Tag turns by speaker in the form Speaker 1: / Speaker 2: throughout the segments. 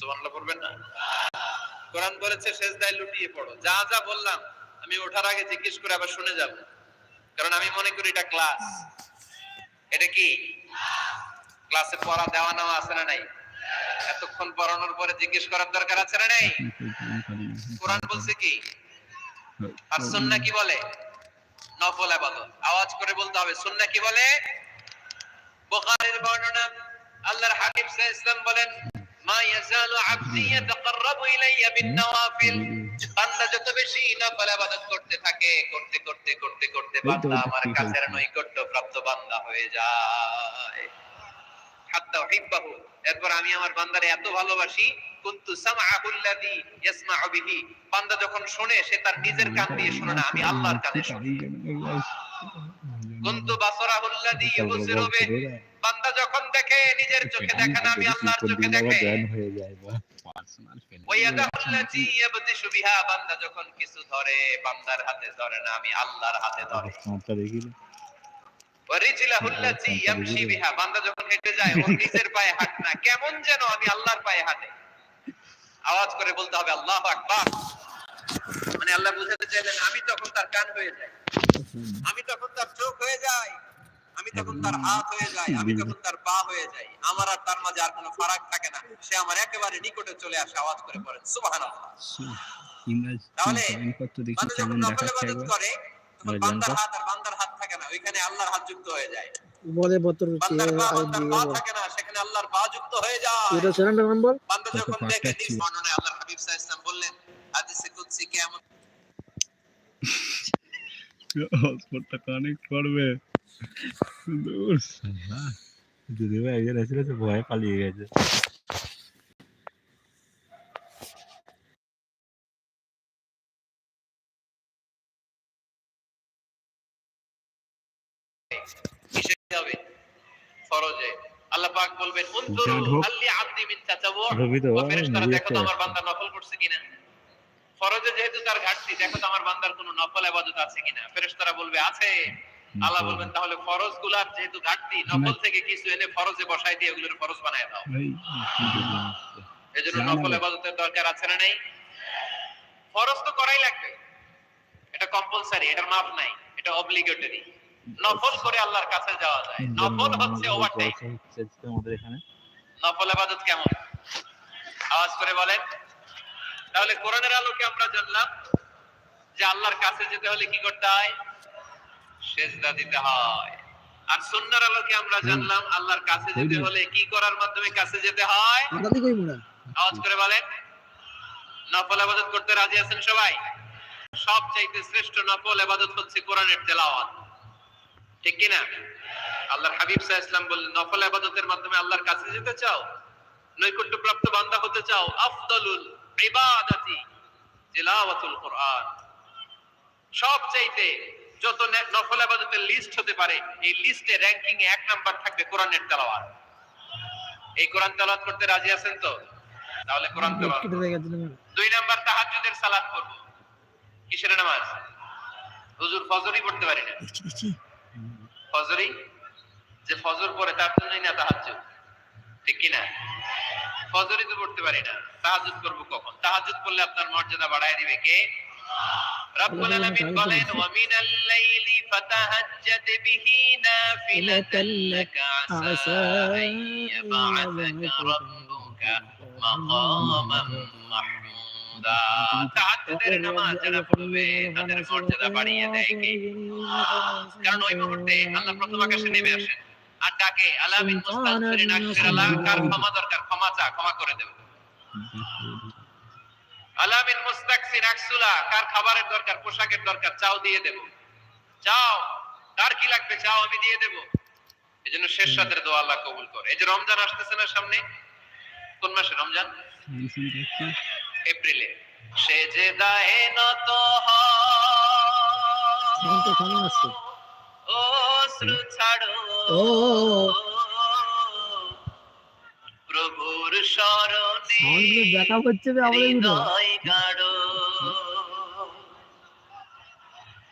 Speaker 1: সুবহানাল্লাহ পড়বেন না? কোরআন বলেছে, সেজদায় লুটিয়ে পড়ো। যা যা বললাম, আমি ওঠার আগে জিজ্ঞেস করে আবার শুনে যাব। কারণ আমি মনে করি এটা ক্লাস। এটা কি? ক্লাসে পড়া দেওয়া নেওয়া আছে না নাই? এতক্ষণ পড়ানোর পরে জিজ্ঞেস করার দরকার আছে না নাই? কোরআন বলছে কি? আর সুন্নাহ কি বলে? নফল ইবাদত আওয়াজ করে বলতে হবে সুন্নাহ কি বলে? বুখারীর বর্ণনা, আল্লাহর হাবিব সাল্লাল্লাহু আলাইহি বলেন মা ইয়াজালু আবদি ইয়াতাকাররাবু ইলাইয়া বিন নওয়াফিল বান্দা যত বেশি নফল ইবাদত করতে থাকে করতে করতে করতে করতে বান্দা আমার কাছের নৈকট্য প্রাপ্ত বান্দা হয়ে যায়। হাত্তা উহিব্বাহু। এরপর আমি আমার বান্দারে এত ভালোবাসি কুনতু সামআহুল্লাযী ইয়াসমাউ বিহি। বান্দা যখন শুনে সে তার নিজের কান দিয়ে শুনে না আমি আল্লাহর কানে শুনি কুনতু বাসরাহুল্লাযী ইউবসিরু বিহি। বান্দা নিজের চোখে দেখে না আমি আল্লাহর চোখে দেখে
Speaker 2: যায় বা পার্সোনাল ফেল
Speaker 1: ওয়ায়াদাহুল্লাযী ইয়াবতিশু বিহা বান্দা যখন কিছু ধরে বান্দার হাতে ধরে না আমি আল্লাহর হাতে ধরে।
Speaker 2: স্মার্টটা দেখিলে
Speaker 1: ওয়ারিজলাহুল্লাযী ইয়ামশি বিহা বান্দা যখন হেঁটে যায় ওর নিজের পায়ে হাঁট না কেমন যেন আমি আল্লাহর পায়ে হাঁটে। আওয়াজ করে বলতে হবে আল্লাহু আকবার। মানে আল্লাহ বুঝাতে চাইলেন আমি তখন তার কান হয়ে যাই। আমি তখন তার চোখ হয়ে যাই। আমি তখন তার হাত হয়ে যাই আমি তখন তার পা হয়ে যাই আমার আর তার মাঝে আর কোনো ফারাক থাকে না সে আমার একেবারে নিকটে চলে আসে আওয়াজ করে পড়েন সুবহানাল্লাহ তাহলে
Speaker 2: কত
Speaker 1: যখন নফল ইবাদত করে তখন বান্দার হাত আর বান্দার হাত থাকে না ওইখানে আল্লাহর হাত যুক্ত হয়ে যায়
Speaker 3: বলে বতর
Speaker 1: বান্দার পা বান্দার পা থাকে না সেখানে আল্লাহর পা যুক্ত হয়ে যায়
Speaker 3: এটা চ্যানেলটার নাম্বার
Speaker 1: বান্দা যখন দেখে
Speaker 2: পার্থক্য
Speaker 1: নিজ আল্লাহর হাবিব সাল্লাল্লাহু আলাইহি ওয়াসাল্লাম বললেন হাদিসে কুদসি কিয়ামত
Speaker 2: হটস্পটটা কানেক্ট করবে যদি একজন আসলে তো ভয়ে পালিয়ে গেছে
Speaker 1: আল্লাহ বলবেন আব্দি মিন তাতাওয়ু
Speaker 2: রবি তো
Speaker 1: ও ফেরেশতারা আমার বান্দা নফল করছে কিনা ফরজে যেহেতু তার ঘাটতি, দেখো তো আমার বান্দার কোনো নফল ইবাদত আছে কিনা। ফেরেশতারা বলবে, আছে। আল্লাহ বলবেন তাহলে ফরজগুলার যেহেতু ঘাটতি নফল থেকে কিছু এনে ফরজে বসাই দিয়ে ওগুলোর ফরজ বানায় দাও? এজন্য
Speaker 2: জানা।
Speaker 1: নফল ইবাদতের দরকার আছে না নাই? ফরজ তো করাই লাগবে। এটা কম্পালসারি এটা মাফ নাই এটা অব্লিগেটরি নফল করে আল্লাহর কাছে যাওয়া যায়। নফল হচ্ছে ওভারটাইম
Speaker 2: আমাদের এখানে।
Speaker 1: নফল ইবাদত কেমন? আওয়াজ করে বলেন। তাহলে কোরআনের আলোকে আমরা জানলাম যে আল্লাহর কাছে যেতে হলে কি করতে হয়? সেজদা দিতে হয়। আর সুন্নাহর আলোকে আমরা জানলাম আল্লাহর কাছে যেতে হলে কি করার মাধ্যমে কাছে যেতে হয়? আওয়াজ করে বলেন। নফল ইবাদত করতে রাজি আছেন সবাই? সবচাইতে শ্রেষ্ঠ নফল ইবাদত হচ্ছে কোরআনের তেলাওয়াত। ঠিক কি না আল্লাহর হাবিব আলাইহি ওয়াসাল্লাম বললেন নফল ইবাদতের মাধ্যমে আল্লাহর কাছে যেতে চাও? নৈকট্য প্রাপ্ত বান্দা হতে চাও? আফদালুল ইবাদাতি তিলাওয়াতুল কোরআন। সবচাইতে যত নফল ইবাদতের লিস্ট হতে পারে এই লিস্টে র‍্যাঙ্কিং এ এক নাম্বার থাকবে কোরআনের তেলাওয়াত। এই কোরআন তেলাওয়াত করতে রাজি আছেন তো? তাহলে কোরআন তেলাওয়াত দুই নাম্বার তাহাজ্জুদের সালাত করব কিসের নামাজ? হুজুর ফজরই পড়তে পারি না। ফজরই? যে ফজর পড়ে তার জন্যই না তাহাজ্জুদ? ঠিক কি না? ফজরই তো পড়তে পারি না। তাহাজ্জুদ করব কখন? তাহাজ্জুদ করলে আপনার মর্যাদা বাড়ায় দিবে কে? রব্বুল আলামিন বলেন ওয়া মিনাল লাইলি ফাতাহাজ্জাদ বিহি নাফিলাতান লাকা আসা আন ইয়াবআসাকা রাব্বুকা মাকামান মাহমুদা তাহাজ্জুদের নামাজ যারা পড়বে তাদের মর্যাদা বাড়িয়ে দেয় কে কারণ ওই মুহূর্তে আল্লাহ প্রথম আকাশে নেমে আসেন। আর ডাকে আলামিন মুস্তাগফিরিন আকফিরাল্লাহ কার ক্ষমা দরকার ক্ষমা চা ক্ষমা করে দেব। আলামিন মুস্তাকসির আকসুলা কার খাবারের দরকার পোশাকের দরকার চাও দিয়ে দেব। চাও কার কি লাগবে চাও আমি দিয়ে দেব। এজন্য শেষ রাতের দোয়া আল্লাহ কবুল করে। এই যে রমজান আসতেছে না সামনে? কোন মাসে রমজান? এপ্রিলে। সে যে দায়ে নত
Speaker 3: শান্ত
Speaker 1: ও শ্রু ছাড়ো প্রভুর শরণে
Speaker 3: সাউন্ডগুলো দেখা হচ্ছে আমাদের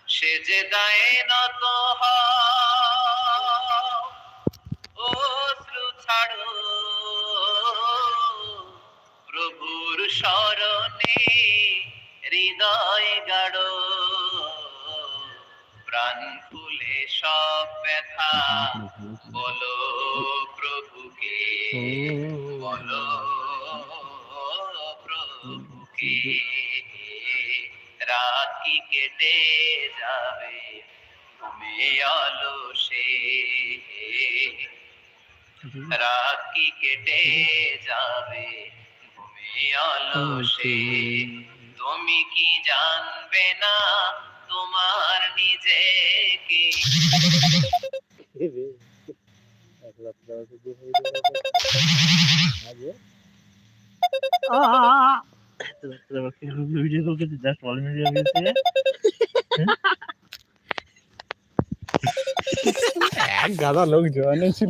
Speaker 1: সে যে দায়ে নত ও শ্রু ছাড়ো। স্মরণে হৃদয় গাঢ়। প্রাণ খুলে সব ব্যথা। বলো প্রভুকে বলো রাত কি কেটে যাবে ঘুমে আলসে রাত কি কেটে যাবে ঘুমে আলসে তুমি কি জানবে না তোমার নিজেকে?
Speaker 2: Video call just all media গেছে
Speaker 3: এক গাদা লোক জয়েন ছিল